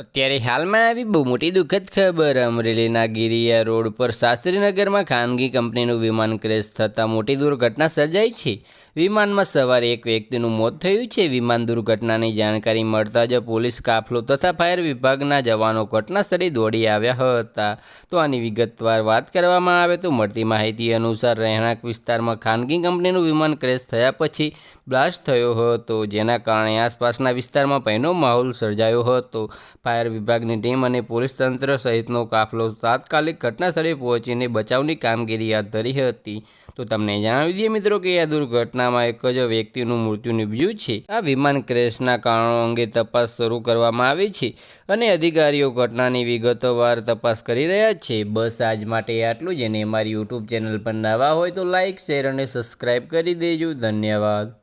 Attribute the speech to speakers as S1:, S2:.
S1: અત્યારે હાલમાં આવી બહુ મોટી દુઃખદ ખબર. અમરેલીના ગિરિયા રોડ પર શાસ્ત્રીનગરમાં ખાનગી કંપનીનું વિમાન ક્રેશ થતાં મોટી દુર્ઘટના સર્જાઈ છે. વિમાનમાં સવારે એક વ્યક્તિનું મોત થયું છે. વિમાન દુર્ઘટનાની જાણકારી મળતા જ પોલીસ કાફલો તથા ફાયર વિભાગના જવાનો ઘટનાસ્થળે દોડી આવ્યા હતા. તો આની વિગતવાર વાત કરવામાં આવે તો મળતી માહિતી અનુસાર રહેણાંક વિસ્તારમાં ખાનગી કંપનીનું વિમાન ક્રેશ થયા પછી બ્લાસ્ટ થયો હતો, જેના કારણે આસપાસના વિસ્તારમાં ભયનો માહોલ સર્જાયો હતો. ફાયર વિભાગની ટીમ અને પોલીસ તંત્ર સહિતનો કાફલો તાત્કાલિક ઘટનાસ્થળે પહોંચીને બચાવની કામગીરી હાથ ધરી હતી. તો તમને જણાવી દઈએ મિત્રો કે આ દુર્ઘટનામાં એક જ વ્યક્તિનું મૃત્યુ નીપજ્યું છે. આ વિમાન ક્રેશના કારણો અંગે તપાસ શરૂ કરવામાં આવી છે અને અધિકારીઓ ઘટનાની વિગતોવાર તપાસ કરી રહ્યા છે. બસ આજ માટે આટલું જ અને અમારી યુટ્યુબ ચેનલ પર નવા હોય તો લાઇક શેર અને સબસ્ક્રાઈબ કરી દેજો. ધન્યવાદ.